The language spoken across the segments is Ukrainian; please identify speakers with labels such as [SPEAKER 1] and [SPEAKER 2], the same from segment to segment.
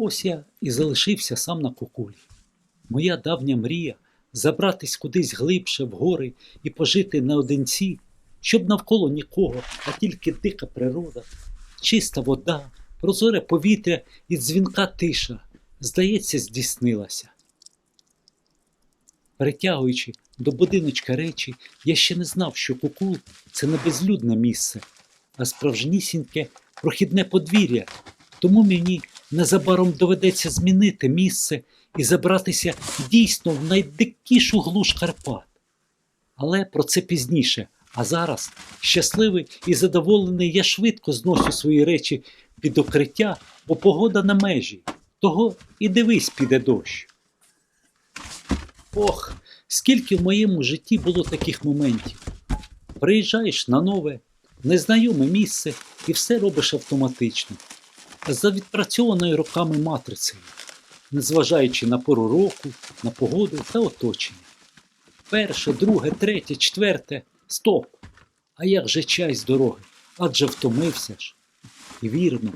[SPEAKER 1] Ось я і залишився сам на кукулі. Моя давня мрія забратись кудись глибше в гори і пожити наодинці, щоб навколо нікого, а тільки дика природа, чиста вода, прозоре повітря і дзвінка тиша, здається, здійснилася. Перетягуючи до будиночка речі, я ще не знав, що кукул це не безлюдне місце, а справжнісіньке прохідне подвір'я, тому мені незабаром доведеться змінити місце і забратися дійсно в найдикішу глуш Карпат. Але про це пізніше. А зараз, щасливий і задоволений, я швидко зносю свої речі під укриття, бо погода на межі. Того і дивись, піде дощ. Ох, скільки в моєму житті було таких моментів. Приїжджаєш на нове, незнайоме місце і все робиш автоматично, за відпрацьованою роками матрицею, незважаючи на пору року, на погоду та оточення. Перше, друге, третє, четверте стоп. А як же чай з дороги? Адже втомився ж. І вірно,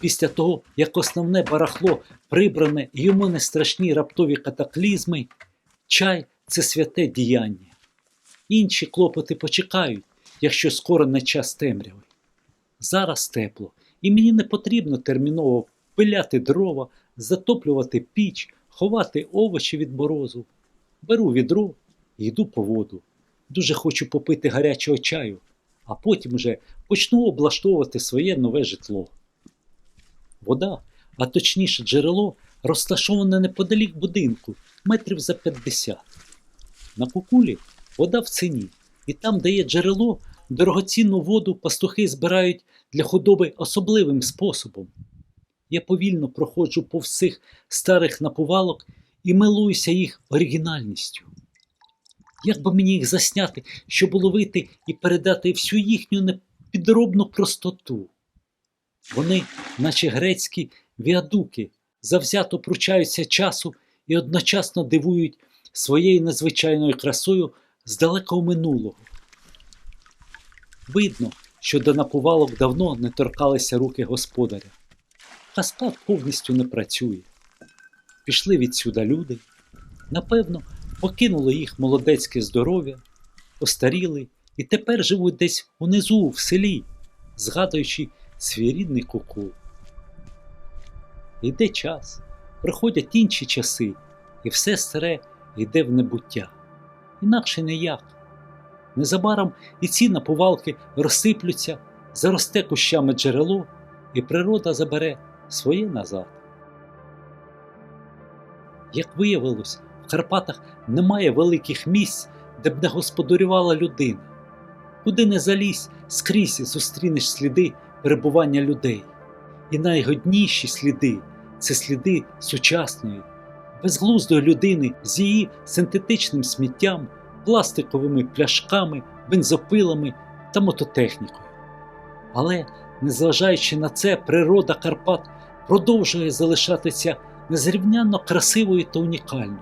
[SPEAKER 1] після того, як основне барахло прибране йому не страшні раптові катаклізми, чай це святе діяння. Інші клопоти почекають, якщо скоро не час темряви. Зараз тепло, і мені не потрібно терміново пиляти дрова, затоплювати піч, ховати овочі від морозу. Беру відро йду по воду. Дуже хочу попити гарячого чаю, а потім вже почну облаштовувати своє нове житло. Вода, а точніше джерело, розташоване неподалік будинку, метрів за 50. На кукулі вода в ціні, і там, де є джерело, дорогоцінну воду пастухи збирають для худоби особливим способом. Я повільно проходжу по всіх старих напувалок і милуюся їх оригінальністю. Як би мені їх засняти, щоб уловити і передати всю їхню непідробну простоту? Вони, наче грецькі віадуки, завзято пручаються часу і одночасно дивують своєю незвичайною красою з далекого минулого. Видно, що до напувалок давно не торкалися руки господаря. Каскад повністю не працює. Пішли відсюда люди. Напевно, покинуло їх молодецьке здоров'я, постаріли і тепер живуть десь унизу, в селі, згадуючи свій рідний куку. Йде час, приходять інші часи, і все старе йде в небуття. Інакше ніяк. Незабаром і ці наповалки розсиплються, заросте кущами джерело, і природа забере своє назад. Як виявилось, в Карпатах немає великих місць, де б не господарювала людина. Куди не залізь, скрізь зустрінеш сліди перебування людей. І найгодніші сліди це сліди сучасної, безглуздої людини з її синтетичним сміттям, пластиковими пляшками, бензопилами та мототехнікою. Але, незважаючи на це, природа Карпат продовжує залишатися незрівнянно красивою та унікальною.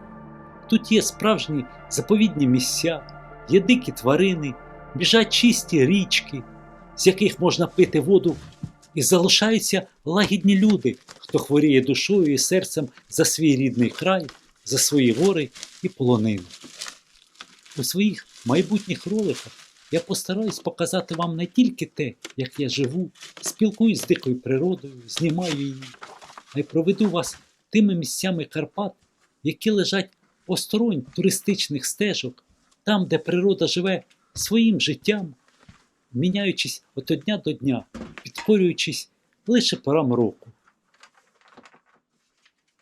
[SPEAKER 1] Тут є справжні заповідні місця, є дикі тварини, біжать чисті річки, з яких можна пити воду, і залишаються лагідні люди, хто хворіє душою і серцем за свій рідний край, за свої гори і полонину. У своїх майбутніх роликах я постараюсь показати вам не тільки те, як я живу, спілкуюсь з дикою природою, знімаю її, а й проведу вас тими місцями Карпат, які лежать осторонь туристичних стежок, там, де природа живе своїм життям, міняючись от дня до дня, підкорюючись лише порам року.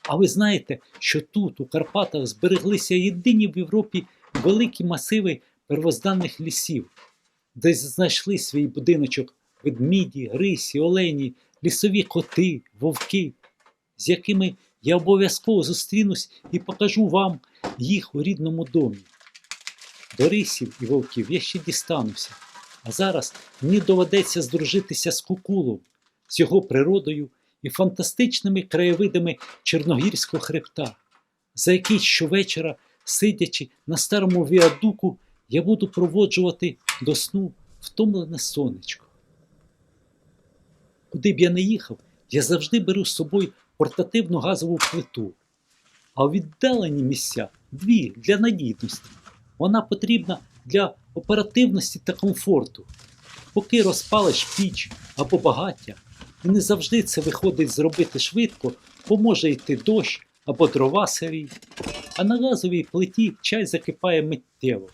[SPEAKER 1] А ви знаєте, що тут, у Карпатах, збереглися єдині в Європі великі масиви первозданних лісів, де знайшли свій будиночок ведміді, рисі, олені, лісові коти, вовки, з якими я обов'язково зустрінусь і покажу вам їх у рідному домі. До рисів і вовків я ще дістануся, а зараз мені доведеться здружитися з кукулом, з його природою і фантастичними краєвидами Чорногірського хребта, за який щовечора, сидячи на старому віадуку, я буду проводжувати до сну втомлене сонечко. Куди б я не їхав, я завжди беру з собою портативну газову плиту. А у віддалені місця дві для надійності. Вона потрібна для оперативності та комфорту. Поки розпалиш піч або багаття, і не завжди це виходить зробити швидко, бо може йти дощ або дрова сирі, а на газовій плиті чай закипає миттєво.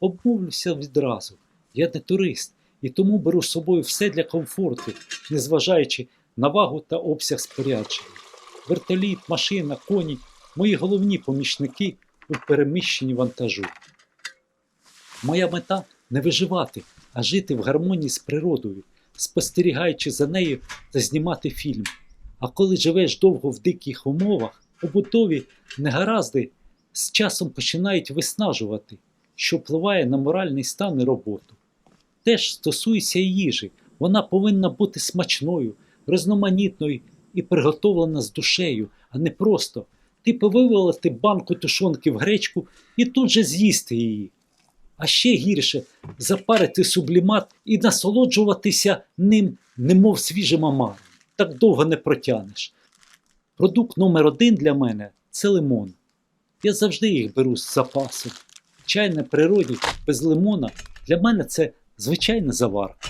[SPEAKER 1] Обмовлюся відразу. Я не турист і тому беру з собою все для комфорту, незважаючи на вагу та обсяг спорядження. Вертоліт, машина, коні мої головні помічники у переміщенні вантажу. Моя мета не виживати, а жити в гармонії з природою, спостерігаючи за нею та знімати фільм. А коли живеш довго в диких умовах, побутові негаразди з часом починають виснажувати, що впливає на моральний стан і роботу. Теж стосується і їжі. Вона повинна бути смачною, різноманітною і приготовлена з душею, а не просто типу вивалити банку тушонки в гречку і тут же з'їсти її. А ще гірше запарити сублімат і насолоджуватися ним, немов свіжим омаром. Так довго не протягнеш. Продукт номер один для мене це лимон. Я завжди їх беру з запасу. Чай на природі без лимона для мене це звичайна заварка.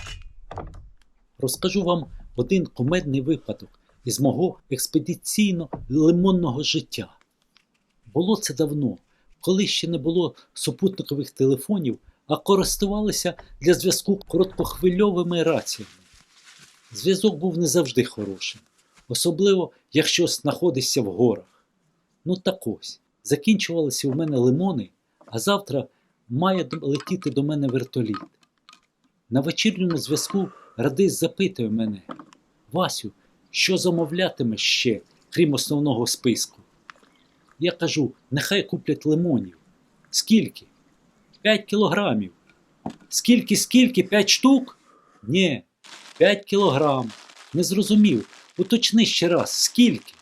[SPEAKER 1] Розкажу вам один кумедний випадок із мого експедиційно-лимонного життя. Було це давно, коли ще не було супутникових телефонів, а користувалися для зв'язку короткохвильовими раціями. Зв'язок був не завжди хорошим, особливо якщо знаходишся в горах. Ну так ось, закінчувалися у мене лимони, а завтра має летіти до мене вертоліт. На вечірньому зв'язку радист запитує мене: Васю, що замовлятимеш ще, крім основного списку? Я кажу, нехай куплять лимонів. Скільки? П'ять кілограмів. Скільки, скільки? П'ять штук? Ні, п'ять кілограм. Не зрозумів. Уточни ще раз, скільки?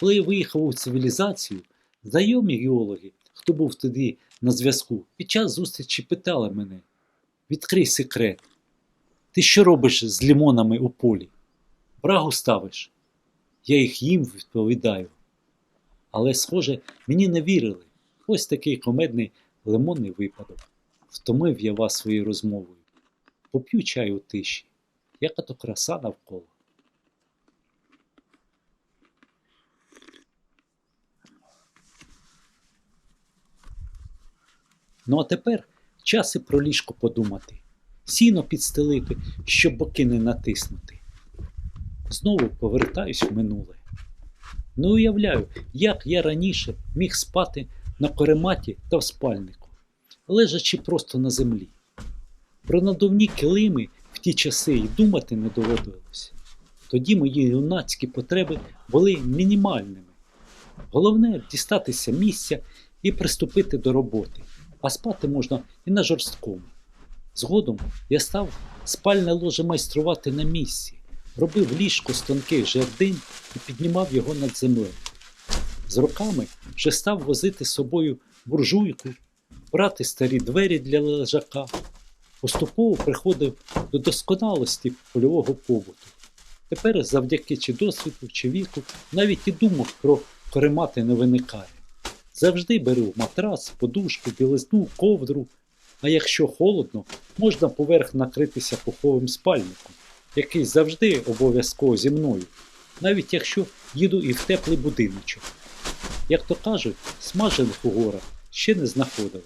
[SPEAKER 1] Коли я виїхав у цивілізацію, знайомі геологи, хто був тоді на зв'язку, під час зустрічі питали мене: відкрий секрет. Ти що робиш з лимонами у полі? Брагу ставиш? Я їх їм відповідаю. Але, схоже, мені не вірили. Ось такий комедний лимонний випадок. Втомив я вас своєю розмовою. Поп'ю чаю у тиші, яка то краса навколо. Ну а тепер час і про ліжко подумати, сіно підстелити, щоб боки не натиснути. Знову повертаюсь в минуле. Не уявляю, як я раніше міг спати на корематі та в спальнику, лежачи просто на землі. Про надувні килими в ті часи й думати не доводилось. Тоді мої юнацькі потреби були мінімальними. Головне дістатися місця і приступити до роботи, а спати можна і на жорсткому. Згодом я став спальне ложе майструвати на місці робив ліжко з тонких жердин і піднімав його над землею. З роками вже став возити з собою буржуйку, брати старі двері для лежака, поступово приходив до досконалості польового побуту. Тепер, завдяки чи досвіду, чи віку, навіть і думок про коремати не виникає. Завжди беру матрас, подушку, білизну, ковдру, а якщо холодно, можна поверх накритися пуховим спальником який завжди обов'язково зі мною, навіть якщо їду і в теплий будиночок. Як то кажуть, смажених у горах ще не знаходили.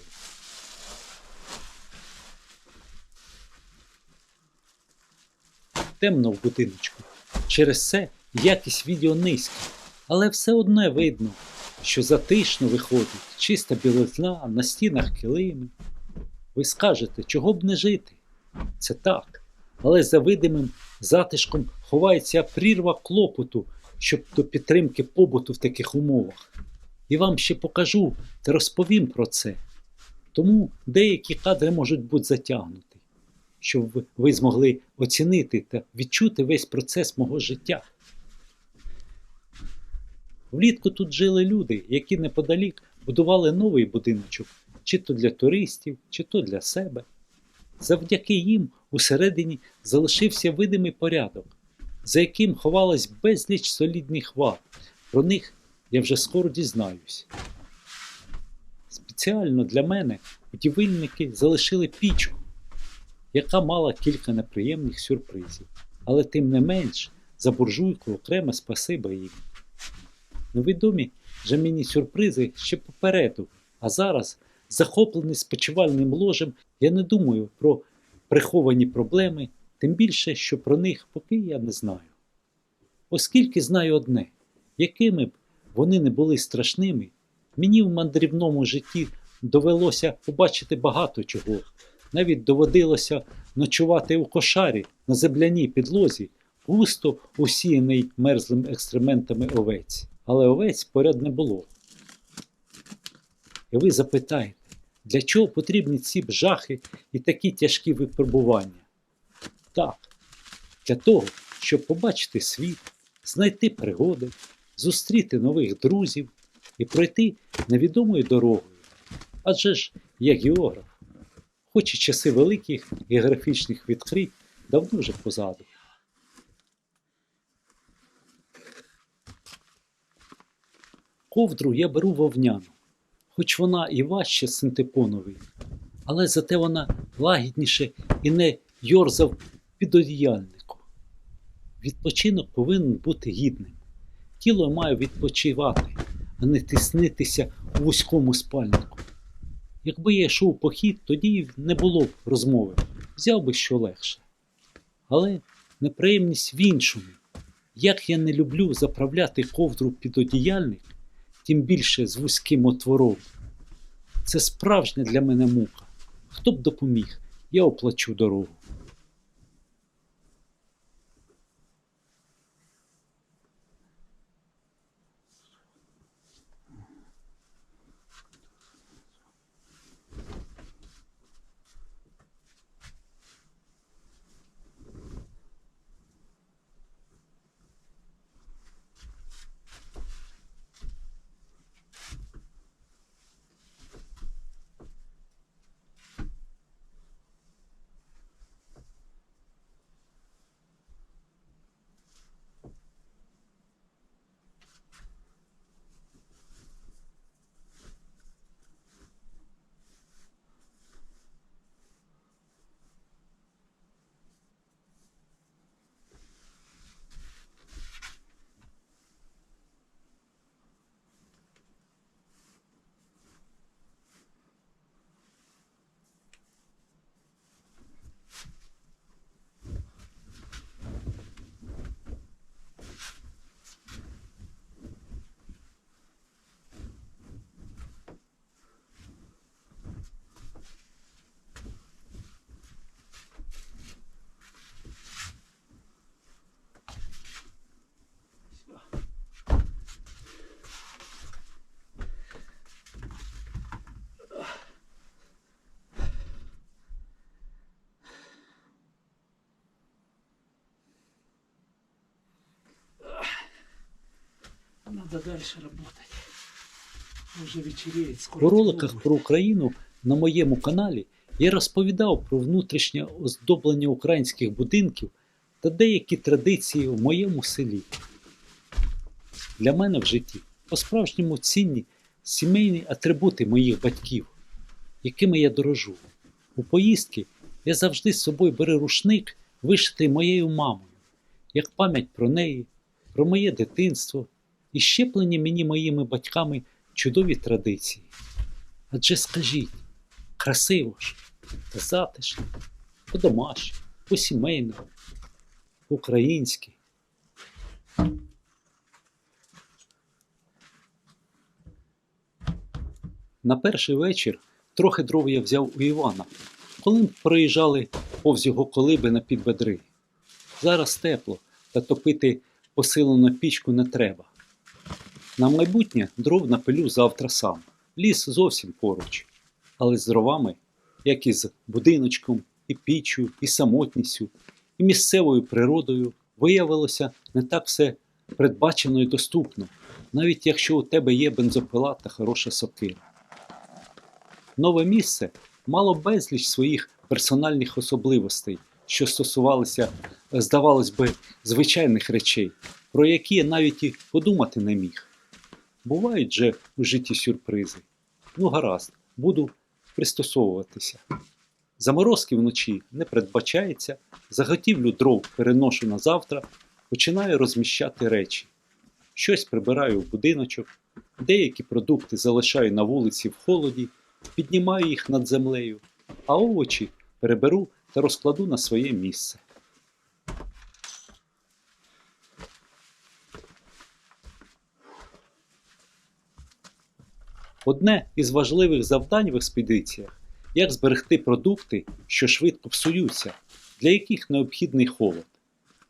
[SPEAKER 1] Темно в будиночку. Через це якість відео низька, але все одне видно, що затишно виходить чиста білизна, на стінах килими. Ви скажете, чого б не жити? Це так але за видимим затишком ховається прірва клопоту, щоб до підтримки побуту в таких умовах. І вам ще покажу та розповім про це. Тому деякі кадри можуть бути затягнуті, щоб ви змогли оцінити та відчути весь процес мого життя. Влітку тут жили люди, які неподалік будували новий будиночок, чи то для туристів, чи то для себе. Завдяки їм усередині залишився видимий порядок. за яким ховалась безліч солідних вад. Про них я вже скоро дізнаюсь. Спеціально для мене будівельники залишили пічку, яка мала кілька неприємних сюрпризів. Але тим не менш, за буржуйку окреме спасибо їм. Невідомі же мені сюрпризи ще попереду, а зараз, захоплений спочивальним ложем, я не думаю про приховані проблеми, тим більше, що про них поки я не знаю. Оскільки знаю одне, якими б вони не були страшними, мені в мандрівному житті довелося побачити багато чого. Навіть доводилося ночувати у кошарі на земляній підлозі, густо усіяний мерзлим екстрементами овець. Але овець поряд не було. І ви запитаєте, для чого потрібні ці б жахи і такі тяжкі випробування? Так, для того, щоб побачити світ, знайти пригоди, зустріти нових друзів і пройти невідомою дорогою. Адже ж я географ, хоч і часи великих географічних відкрить давно вже позаду. Ковдру я беру вовняну, хоч вона і важче синтепонової, але зате вона лагідніше і не йорзав під одіяльнику. Відпочинок повинен бути гідним. Тіло має відпочивати, а не тиснитися у вузькому спальнику. Якби я йшов у похід, тоді не було б розмови, взяв би що легше. Але неприємність в іншому. Як я не люблю заправляти ковдру під одіяльник, тим більше з вузьким отвором. Це справжня для мене мука. Хто б допоміг, я оплачу дорогу.
[SPEAKER 2] Надо дальше работать. Уже вечереет, скоро
[SPEAKER 1] У роликах про Україну на моєму каналі я розповідав про внутрішнє оздоблення українських будинків та деякі традиції в моєму селі. Для мене в житті по-справжньому цінні сімейні атрибути моїх батьків, якими я дорожу. У поїздки я завжди з собою беру рушник, вишитий моєю мамою, як пам'ять про неї, про моє дитинство і щеплені мені моїми батьками чудові традиції. Адже скажіть, красиво ж, та затишно, по-домашньому, по-сімейному, по-українськи. На перший вечір трохи дров я взяв у Івана, коли проїжджали повз його колиби на підбедри. Зараз тепло, та топити посилену пічку не треба. На майбутнє дров напилю завтра сам. Ліс зовсім поруч. Але з дровами, як і з будиночком, і піччю, і самотністю, і місцевою природою, виявилося не так все передбачено і доступно, навіть якщо у тебе є бензопила та хороша сокира. Нове місце мало безліч своїх персональних особливостей, що стосувалися, здавалось би, звичайних речей, про які я навіть і подумати не міг. Бувають же у житті сюрпризи. Ну, гаразд, буду пристосовуватися. Заморозки вночі не передбачається, заготівлю дров переношу на завтра, починаю розміщати речі. Щось прибираю в будиночок, деякі продукти залишаю на вулиці в холоді, піднімаю їх над землею, а овочі переберу та розкладу на своє місце. Одне із важливих завдань в експедиціях як зберегти продукти, що швидко псуються, для яких необхідний холод.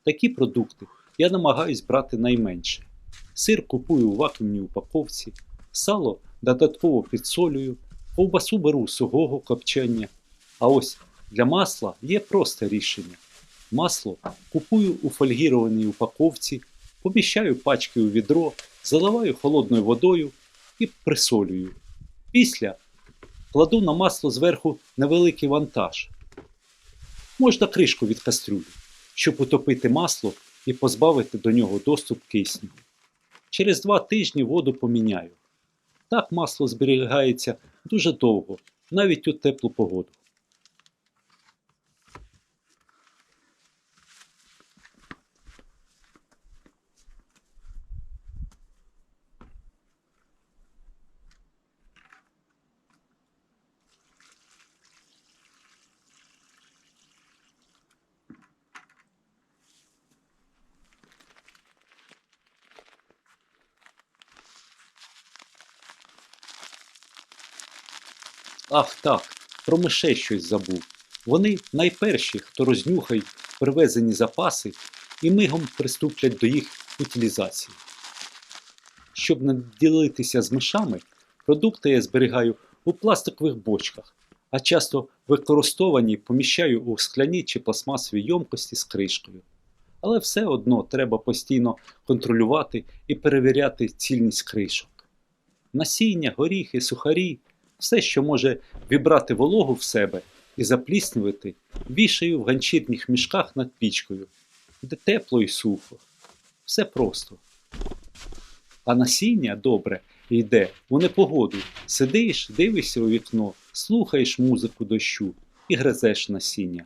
[SPEAKER 1] Такі продукти я намагаюсь брати найменше. Сир купую у вакуумній упаковці, сало додатково підсолюю, ковбасу беру сухого копчення. А ось для масла є просте рішення. Масло купую у фольгірованій упаковці, поміщаю пачки у відро, заливаю холодною водою і присолюю. Після кладу на масло зверху невеликий вантаж. Можна кришку від кастрюлі, щоб утопити масло і позбавити до нього доступ кисню. Через два тижні воду поміняю. Так масло зберігається дуже довго, навіть у теплу погоду. Ах так, про мишей щось забув. Вони найперші, хто рознюхають привезені запаси і мигом приступлять до їх утилізації. Щоб не ділитися з мишами, продукти я зберігаю у пластикових бочках, а часто використовані поміщаю у скляні чи пластмасові ємкості з кришкою. Але все одно треба постійно контролювати і перевіряти цільність кришок. Насіння, горіхи, сухарі все, що може вібрати вологу в себе і запліснювати, вішаю в ганчірних мішках над пічкою, де тепло і сухо. Все просто. А насіння добре йде у непогоду. Сидиш, дивишся у вікно, слухаєш музику дощу і гризеш насіння.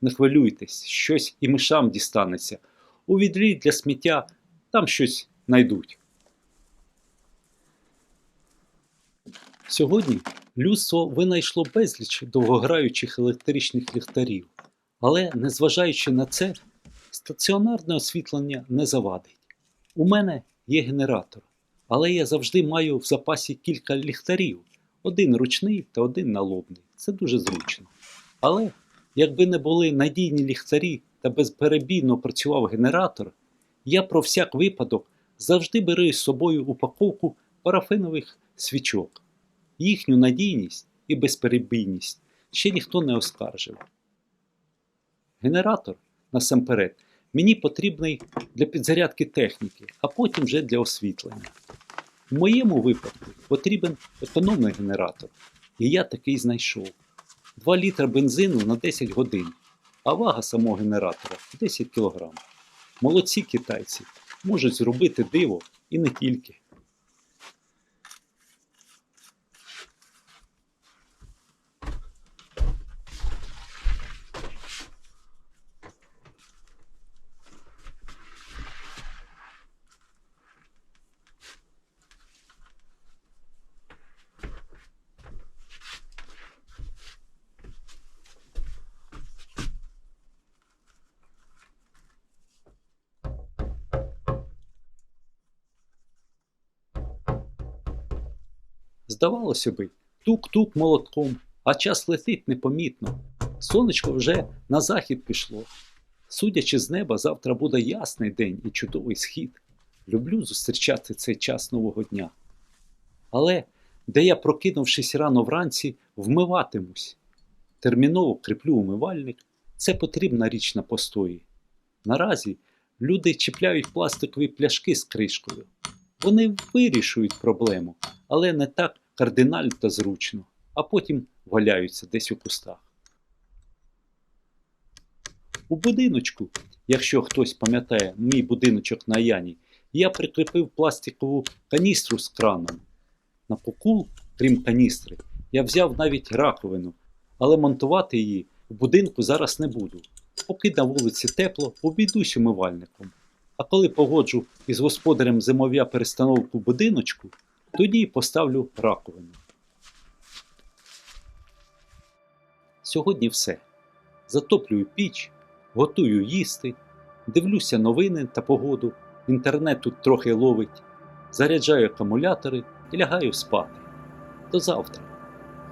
[SPEAKER 1] Не хвилюйтесь, щось і мишам дістанеться. У відрі для сміття там щось знайдуть. Сьогодні людство винайшло безліч довгограючих електричних ліхтарів, але, незважаючи на це, стаціонарне освітлення не завадить. У мене є генератор, але я завжди маю в запасі кілька ліхтарів: один ручний та один налобний. Це дуже зручно. Але якби не були надійні ліхтарі та безперебійно працював генератор, я про всяк випадок завжди беру з собою упаковку парафинових свічок. Їхню надійність і безперебійність ще ніхто не оскаржив. Генератор, насамперед, мені потрібний для підзарядки техніки, а потім вже для освітлення. У моєму випадку потрібен економний генератор, і я такий знайшов. 2 літра бензину на 10 годин, а вага самого генератора 10 кг. Молодці китайці можуть зробити диво і не тільки. Здавалося би, тук-тук молотком, а час летить непомітно. Сонечко вже на захід пішло. Судячи з неба, завтра буде ясний день і чудовий схід. Люблю зустрічати цей час нового дня. Але де я, прокинувшись рано вранці, вмиватимусь. Терміново кріплю умивальник. Це потрібна річ на постої. Наразі люди чіпляють пластикові пляшки з кришкою. Вони вирішують проблему, але не так кардинально та зручно, а потім валяються десь у кустах. У будиночку, якщо хтось пам'ятає мій будиночок на Яні, я прикріпив пластикову каністру з краном. На кукул, крім каністри, я взяв навіть раковину, але монтувати її в будинку зараз не буду. Поки на вулиці тепло, обійдусь умивальником. А коли погоджу із господарем зимов'я перестановку будиночку, тоді поставлю раковину. Сьогодні все. Затоплюю піч, готую їсти, дивлюся новини та погоду, інтернет тут трохи ловить, заряджаю акумулятори і лягаю спати. До завтра.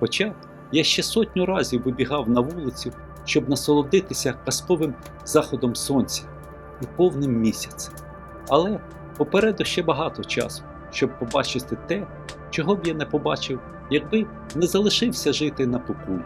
[SPEAKER 1] Хоча я ще сотню разів вибігав на вулицю, щоб насолодитися казковим заходом сонця і повним місяцем. Але попереду ще багато часу, щоб побачити те, чого б я не побачив, якби не залишився жити на покулі.